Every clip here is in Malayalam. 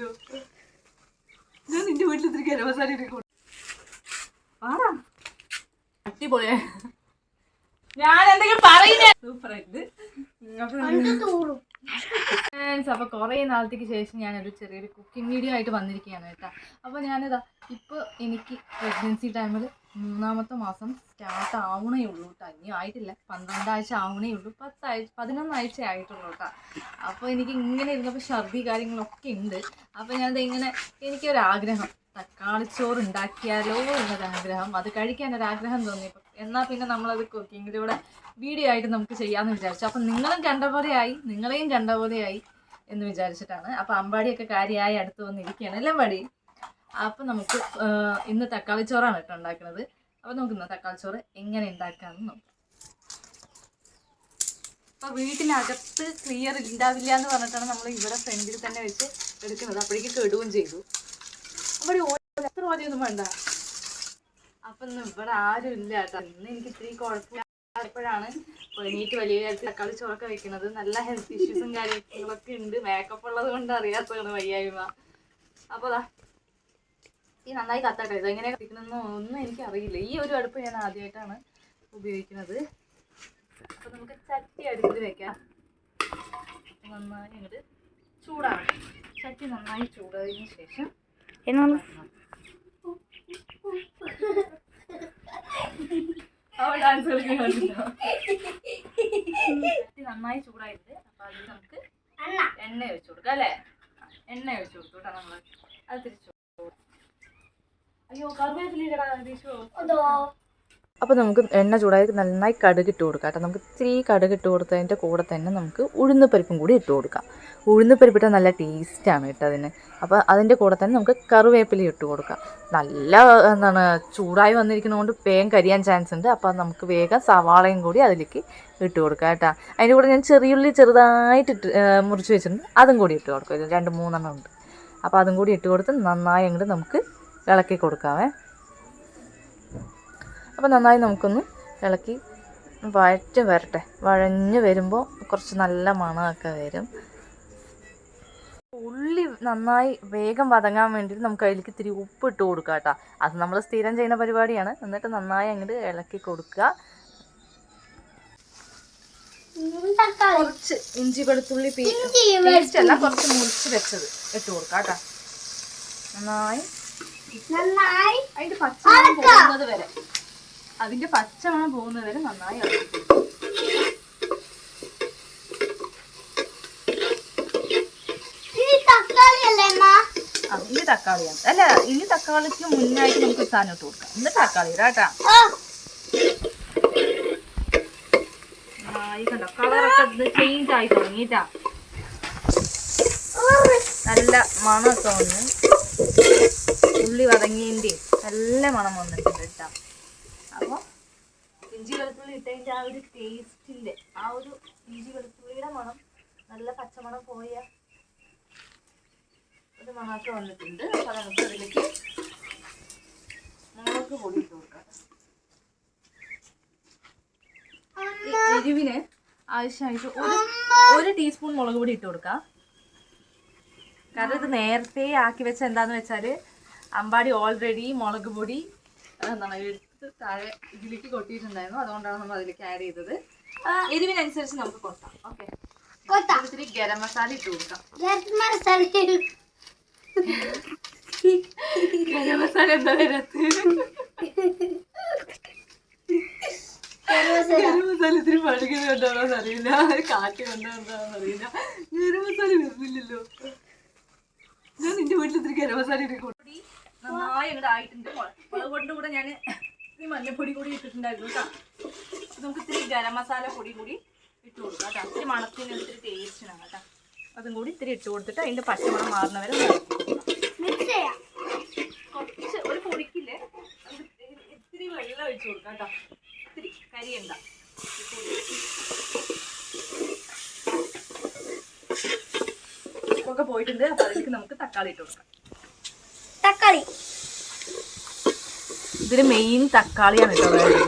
വരുന്നില്ലല്ലോ ഞാൻ നിന്റെ വീട്ടിൽ ഇത്തിരി ഗരം മസാല അടിപൊളിയാ. ഞാൻ എന്തെങ്കിലും പറയുന്നേ സൂപ്പറായിട്ട് ഫ്രണ്ട്സ് അപ്പോൾ കുറേ നാളത്തേക്ക് ശേഷം ഞാനൊരു ചെറിയൊരു കുക്കിംഗ് വീഡിയോ ആയിട്ട് വന്നിരിക്കുകയാണ് കേട്ടോ. അപ്പോൾ ഞാനിതാ ഇപ്പോൾ എനിക്ക് പ്രഗ്നൻസി ടൈമിൽ മൂന്നാമത്തെ മാസം സ്റ്റാർട്ട് ആവണേ ഉള്ളൂ കേട്ടോ. ഇനി ആയിട്ടില്ല. പന്ത്രണ്ടാഴ്ച ആവണേ ഉള്ളൂ. പത്താഴ്ച പതിനൊന്നാഴ്ച ആയിട്ടുള്ളൂ കേട്ടോ. അപ്പോൾ എനിക്ക് ഇങ്ങനെ ഇരുന്നപ്പോൾ ഛർദി കാര്യങ്ങളൊക്കെ ഉണ്ട്. അപ്പോൾ ഞാനത് ഇങ്ങനെ എനിക്കൊരാഗ്രഹം. തക്കാളിച്ചോറ് ഉണ്ടാക്കിയാലോ എന്നൊരാഗ്രഹം. അത് കഴിക്കാൻ ഒരാഗ്രഹം തോന്നിയപ്പോൾ എന്നാൽ പിന്നെ നമ്മളത് കുക്കിങ്ങിലൂടെ വീഡിയോ ആയിട്ട് നമുക്ക് ചെയ്യാമെന്ന് വിചാരിച്ചു. അപ്പം നിങ്ങളും കണ്ട പോലെയായി നിങ്ങളെയും കണ്ട പോലെയായി എന്ന് വിചാരിച്ചിട്ടാണ്. അപ്പം അമ്പാടിയൊക്കെ കാര്യമായി അടുത്ത് വന്നിരിക്കുകയാണ്. അല്ലേ അമ്പാടി? അപ്പം നമുക്ക് ഇന്ന് തക്കാളി ചോറാണ് കേട്ടോ ഉണ്ടാക്കുന്നത്. അപ്പോൾ നമുക്ക് ഇന്ന് തക്കാളി ചോറ് എങ്ങനെ ഉണ്ടാക്കാമെന്ന് നോക്കാം. അപ്പോൾ വീട്ടിനകത്ത് ക്ലിയർ ഉണ്ടാവില്ല എന്ന് പറഞ്ഞിട്ടാണ് നമ്മൾ ഇവിടെ ഫ്രണ്ടിൽ തന്നെ വെച്ച് എടുക്കുന്നത്. അപ്പോഴേക്ക് കെടുകയും ചെയ്തു. അവിടെ എത്ര ഓരൊന്നും വേണ്ട. അപ്പൊ ഇന്ന് ഇവിടെ ആരും ഇല്ല കേട്ടോ. ഇന്ന് എനിക്ക് ഇത്തിരി കുഴപ്പമില്ലായപ്പോഴാണ് എണീറ്റ് വലിയ വലിയ തക്കാളി ചോറൊക്കെ വെക്കുന്നത്. നല്ല ഹെൽത്ത് ഇഷ്യൂസും കാര്യങ്ങളൊക്കെ ഉണ്ട്. മേക്കപ്പ് ഉള്ളത് കൊണ്ട് അറിയാത്തതാണ് വയ്യായ്മ. അപ്പൊ അതാ ഈ നന്നായി കത്തട്ടെ ഇതെങ്ങനെ കത്തിക്കണമെന്നോ ഒന്നും എനിക്ക് അറിയില്ല. ഈ ഒരു അടുപ്പ് ഞാൻ ആദ്യമായിട്ടാണ് ഉപയോഗിക്കുന്നത്. അപ്പൊ നമുക്ക് ചട്ടി അടുപ്പിൽ വെക്കാം. നന്നായി അങ്ങോട്ട് ചൂടാണ് ചട്ടി നന്നായി ചൂടായതിനു ശേഷം അവൾ ഡാൻസ് ചട്ടി നന്നായി ചൂടായിട്ട് അപ്പൊ അതിൽ നമുക്ക് എണ്ണ ഒഴിച്ചു കൊടുക്കാം അല്ലേ? എണ്ണ ഒഴിച്ചു കൊടുത്തു കേട്ടോ നമ്മൾ. അത് തിരിച്ചു അയ്യോ കറിവേപ്പിലിടാ തിരിച്ചു അപ്പോൾ നമുക്ക് എണ്ണ ചൂടായി നന്നായി കടുക് ഇട്ട് കൊടുക്കാം കേട്ടോ. നമുക്ക് ഇത്തിരി കടുക് ഇട്ട് കൊടുത്തതിന്റെ കൂടെ തന്നെ നമുക്ക് ഉഴുന്ന് പരിപ്പും കൂടി ഇട്ട് കൊടുക്കാം. ഉഴുന്ന് പരിപ്പിട്ടാൽ നല്ല ടേസ്റ്റാണ് കേട്ടോ അതിന്. അപ്പോൾ അതിന്റെ കൂടെ തന്നെ നമുക്ക് കറിവേപ്പില ഇട്ട് കൊടുക്കാം. നല്ല എന്താണ് ചൂടായി വന്നിരിക്കുന്നതുകൊണ്ട് വേഗം കരിയാൻ ചാൻസ് ഉണ്ട്. അപ്പോൾ നമുക്ക് വേഗം സവാളയും കൂടി അതിലേക്ക് ഇട്ട് കൊടുക്കാം കേട്ടോ. അതിന്റെ കൂടെ ഞാൻ ചെറിയുള്ളി ചെറുതായിട്ട് ഇട്ട് മുറിച്ച് വെച്ചിട്ടുണ്ട്. അതും കൂടി ഇട്ട് കൊടുക്കും. രണ്ട് മൂന്നെണ്ണം ഉണ്ട്. അപ്പോൾ അതും കൂടി ഇട്ട് കൊടുത്ത് നന്നായി അങ്ങോട്ട് നമുക്ക് ഇളക്കി കൊടുക്കാവേ. അപ്പോൾ നന്നായി നമുക്കൊന്ന് ഇളക്കി വഴറ്റ് വരട്ടെ. വഴഞ്ഞ് വരുമ്പോൾ കുറച്ച് നല്ല മണമൊക്കെ വരും. ഉള്ളി നന്നായി വേഗം വതങ്ങാൻ വേണ്ടിയിട്ട് നമുക്ക് അതിലേക്ക് ഇത്തിരി ഉപ്പ് ഇട്ട് കൊടുക്കുക കേട്ടോ. അത് നമ്മൾ സ്ഥിരം ചെയ്യുന്ന പരിപാടിയാണ്. എന്നിട്ട് നന്നായി അങ്ങോട്ട് ഇളക്കി കൊടുക്കുക. കുറച്ച് ഇഞ്ചി വെളുത്തുള്ളി പേസ്റ്റ് അല്ല കുറച്ച് മുറിച്ച് വെച്ചത് ഇട്ട് കൊടുക്കുക കേട്ടോ. നന്നായി. നന്നായി. അതിന്റെ പച്ചമണം പോകുന്നത് വരെ. അതിന്റെ പച്ചമണം പോകുന്നത് വരെ നന്നായി ഇളക്കി. ഇനി ഇനി തക്കാളിയാണ് അല്ല ഇനി തക്കാളിക്ക് മുന്നായിട്ട് നമുക്ക് സാധനത്ത് സാധനം ഇട്ട് കൊടുക്കാം. ഇന്ന് തക്കാളി കേട്ടാ. ആ. നന്നായി കണ്ടോ കളറൊക്കെ ചേഞ്ച് ആയി തുടങ്ങിട്ടാ നല്ല മണമൊക്കെ വന്ന് ഉള്ളി വതങ്ങിയതിന്റെ നല്ല മണം വന്നിട്ടുണ്ട് കേട്ടോ. അപ്പോൾ ഇഞ്ചി വെളുത്തുള്ളി ഇട്ടതിന്റെ ആ ഒരു ടേസ്റ്റിന്റെ ആ ഒരു ഇഞ്ചി വെളുത്തുള്ളിയുടെ മണം നല്ല പച്ചമണം പോയ ഒരു മണമൊക്കെ വന്നിട്ടുണ്ട്. അപ്പോൾ നമുക്ക് അതിലേക്ക് മുളക് പൊടി ഇട്ട് കൊടുക്കാം. എരിവിന് ആവശ്യമായിട്ട് ഒരു ഒരു ടീസ്പൂൺ മുളക് പൊടി ഇട്ട് കൊടുക്കാം. കാരണം ഇത് നേരത്തെ ആക്കി വെച്ച എന്താന്ന് വെച്ചാൽ അമ്പാടി ഓൾറെഡി മുളക് പൊടി എന്താണ് എടുത്ത് താഴെ ഇതിലേക്ക് കൊട്ടിയിട്ടുണ്ടായിരുന്നു. അതുകൊണ്ടാണ് നമ്മൾ അതിലേക്ക് ആഡ് ചെയ്തത്. എരിവിനനുസരിച്ച് നമുക്ക് കൊട്ടാം. ഓക്കെ ഒത്തിരി ഇത്തിരി ഗരം മസാല ഇട്ട് കൊടുക്കാം. ഗരം മസാല ഗരം മസാല എന്താ വരത്ത്? ഗരം മസാല. ഇത്തിരി പഠിക്കുന്നത് കൊണ്ടാണോന്ന് അറിയില്ല. കാറ്റ് കൊണ്ടാണെന്ന് അറിയില്ല. ഗരം മസാല വരുന്നില്ലല്ലോ. ഞാൻ നിന്റെ വീട്ടിൽ ഇത്തിരി ഗരം മസാല ഇരിക്കും നന്നായി അങ്ങോട്ട് ആയിട്ടുണ്ട്. മുളക് കൊണ്ട് കൂടെ ഞാൻ മഞ്ഞപ്പൊടി കൂടി ഇട്ടിട്ടുണ്ടായിരുന്നു കേട്ടോ. നമുക്ക് ഇത്തിരി ഗരം മസാല പൊടി കൂടി ഇട്ട് കൊടുക്കാം കേട്ടോ. ഇത്തിരി മണത്തിന് ഇത്തിരി ടേസ്റ്റിനാണ് കേട്ടോ. അതും കൂടി ഇത്തിരി ഇട്ട് കൊടുത്തിട്ട് അതിന്റെ പച്ചമണം മാറുന്നവരെ കുറച്ച് ഒരു ഇത്തിരി- ഇത്തിരി വെള്ളം ഒഴിച്ചു കൊടുക്കാം കേട്ടോ. ഇത്തിരി കരിയണ്ട. ഒക്കെ പോയിട്ടുണ്ട്. അപ്പൊ അതിലേക്ക് നമുക്ക് തക്കാളി ഇട്ട് കൊടുക്കാം. തക്കാളി. ഇതിൽ മെയിൻ തക്കാളിയാണ് കേട്ടോ വേണ്ടത്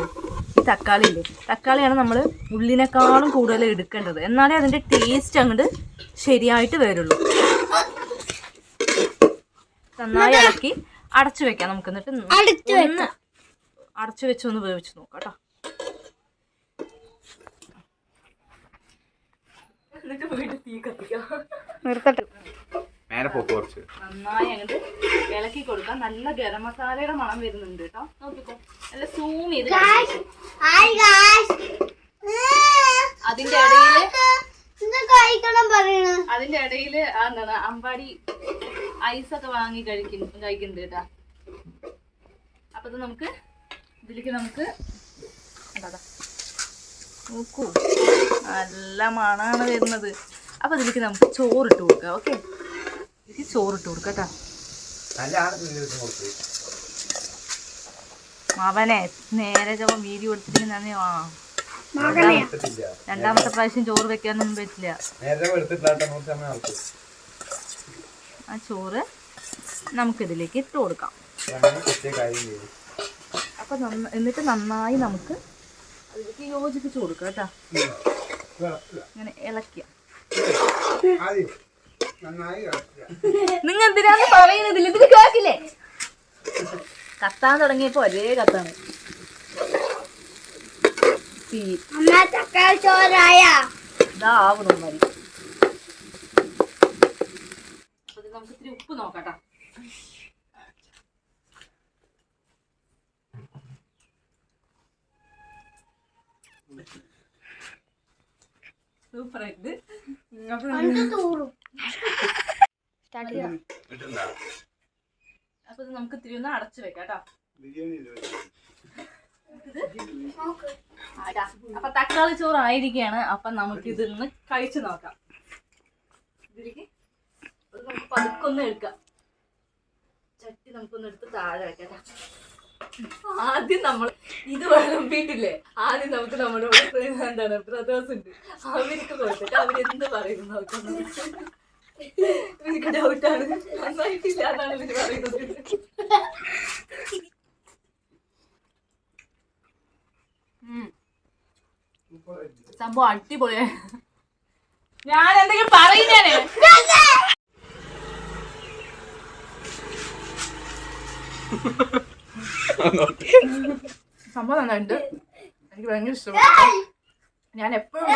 ഈ തക്കാളി ഇല്ലേ തക്കാളിയാണ് നമ്മൾ ഉള്ളിനേക്കാളും കൂടുതൽ എടുക്കേണ്ടത്. എന്നാലേ അതിന്റെ ടേസ്റ്റ് അങ്ങോട്ട് ശരിയായിട്ട് വരുള്ളൂ. നന്നായി ഇളക്കി അടച്ചു വെക്കാം നമുക്ക് എന്നിട്ട് അടച്ചു ഒന്ന് അടച്ചു വെച്ച് ഒന്ന് വേവിച്ച് നോക്കാം കേട്ടോ. നിർത്തട്ടെ. മേലെ പോക്ക് കുറച്ച്. നന്നായി അങ്ങോട്ട് ഇളക്കി കൊടുക്കാം. നല്ല ഗരം മസാലയുടെ മണം വരുന്നുണ്ട് കേട്ടോ. നോക്കിക്കോ. നല്ല സൂം ചെയ്ത് അതിന്റെ ഇടയിൽ അതിന്റെ ഇടയിൽ എന്താണ് അമ്പാടി ഐസ് ഒക്കെ വാങ്ങി കഴിക്കുന്നു കഴിക്കുന്നുണ്ട് കേട്ടാ. അപ്പൊ ഇത് നമുക്ക് ഇതിലേക്ക് നമുക്ക് എന്താ നോക്കൂ. നല്ല മണാണ് വരുന്നത്. അപ്പൊ ഇതിലേക്ക് നമുക്ക് ചോറിട്ട് കൊടുക്കാം ഓക്കെ? ഇതിലേക്ക് ചോറിട്ട് കൊടുക്കാം കേട്ടാ അവനെ നേരെ ചോ വീതി എടുത്തിട്ടുണ്ടെങ്കിൽ ആ. രണ്ടാമത്തെ പ്രാവശ്യം ചോറ് വെക്കാനൊന്നും പറ്റില്ല. ആ ചോറ് നമുക്കിതിലേക്ക് ഇട്ട് കൊടുക്കാം. അപ്പൊ എന്നിട്ട് നന്നായി നമുക്ക് അതിലേക്ക് യോജിപ്പിച്ച് കൊടുക്കാം കേട്ടോ. ഇങ്ങനെ ഇളക്കിയ. നിങ്ങൾ എന്തിനാന്ന് പറയുന്നതില്ല ഇതിന് കേക്കില്ലേ കത്താൻ തുടങ്ങിയപ്പോ ഒരേ കത്താണ്. ഇതാവണം മതി അപ്പൊ നമുക്ക് ഇത്തിരി ഉപ്പ് നോക്കട്ടോ. ആയിട്ട് തൂറും. സ്റ്റാർട്ട് ചെയ്യാം അപ്പൊ ഇത് നമുക്ക് ഇത്തിരി ഒന്ന് അടച്ചു വെക്കാം കേട്ടോ. ആടാ. അപ്പൊ തക്കാളി ചോറ് ആയിരിക്കാണ് അപ്പൊ നമുക്ക് ഇതിന്ന് കഴിച്ചു നോക്കാം. ഇതിലേക്ക് ഇത് നമുക്ക് പതുക്കൊന്ന് എടുക്കാം. ചട്ടി നമുക്കൊന്ന് എടുത്ത് താഴെ വെക്കാം ആദ്യം നമ്മൾ ഇത് വിളമ്പിയിട്ടില്ലേ? ആദ്യം നമുക്ക് നമ്മുടെ എന്താണ്? ബ്രദേഴ്സ് ഉണ്ട്. അവർക്ക് കൊടുത്തിട്ട് അവരെന്ത് പറയുന്നു നോക്കുന്നത് എനിക്ക് ഡൗട്ടാണ് നന്നായിട്ടില്ല എന്നാണ് ഇവർ പറയുന്നത്. സംഭവം അടിപൊളിയാ. ഞാൻ എന്തെങ്കിലും പറയുന്നേ? സംഭവം നന്നായിട്ടുണ്ട്. എനിക്ക് ഭയങ്കര ഇഷ്ടപ്പെട്ടു. ഞാൻ എപ്പോഴും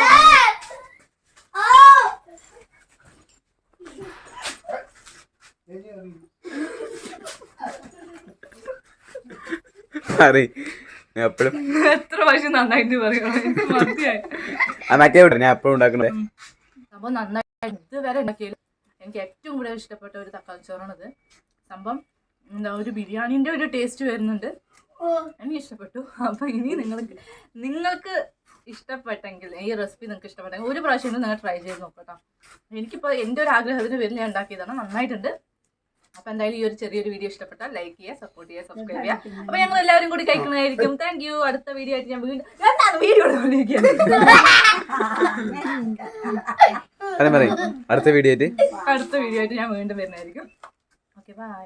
അറിയ ഞാൻ എപ്പോഴും എത്ര പ്രാവശ്യം നന്നായിട്ട് പറയണം. എനിക്ക് മതിയായി. ആ മറ്റേ വിട്ടെ ഞാൻ എപ്പോഴും ഉണ്ടാക്കണേ സംഭവം നന്നായിട്ട് ഇതുവരെ ഉണ്ടാക്കിയാലും എനിക്ക് ഏറ്റവും കൂടുതൽ ഇഷ്ടപ്പെട്ട ഒരു തക്കാളി ചോറാണത്. സംഭവം എന്താ ഒരു ബിരിയാണിന്റെ ഒരു ടേസ്റ്റ് വരുന്നുണ്ട്. എനിക്ക് ഇഷ്ടപ്പെട്ടു. അപ്പൊ ഇനി നിങ്ങൾക്ക് നിങ്ങൾക്ക് ഇഷ്ടപ്പെട്ടെങ്കിൽ ഈ റെസിപ്പി നിങ്ങൾക്ക് ഇഷ്ടപ്പെട്ടെങ്കിൽ ഒരു പ്രാവശ്യം നിങ്ങൾ ട്രൈ ചെയ്ത് നോക്കട്ടോ എനിക്കിപ്പോൾ എന്റെ ഒരു ആഗ്രഹത്തിന് പേരിൽ ഞാൻ ഉണ്ടാക്കിയതാണ്. നന്നായിട്ടുണ്ട്. അപ്പോൾ എന്തായാലും ഈ ഒരു ചെറിയൊരു വീഡിയോ ഇഷ്ടപ്പെട്ടാൽ ലൈക്ക് ചെയ്യുക സപ്പോർട്ട് ചെയ്യുക സബ്സ്ക്രൈബ് ചെയ്യുക. അപ്പൊ ഞങ്ങൾ എല്ലാവരും കൂടി കഴിക്കുന്നതായിരിക്കും താങ്ക് യു അടുത്ത വീഡിയോ ആയിട്ട് ഞാൻ വീണ്ടും എന്താണ് വീഡിയോ അടുത്ത വീഡിയോ ആയിട്ട്. അടുത്ത വീഡിയോ ആയിട്ട് ഞാൻ വീണ്ടും വരുന്നതായിരിക്കും. Okay bye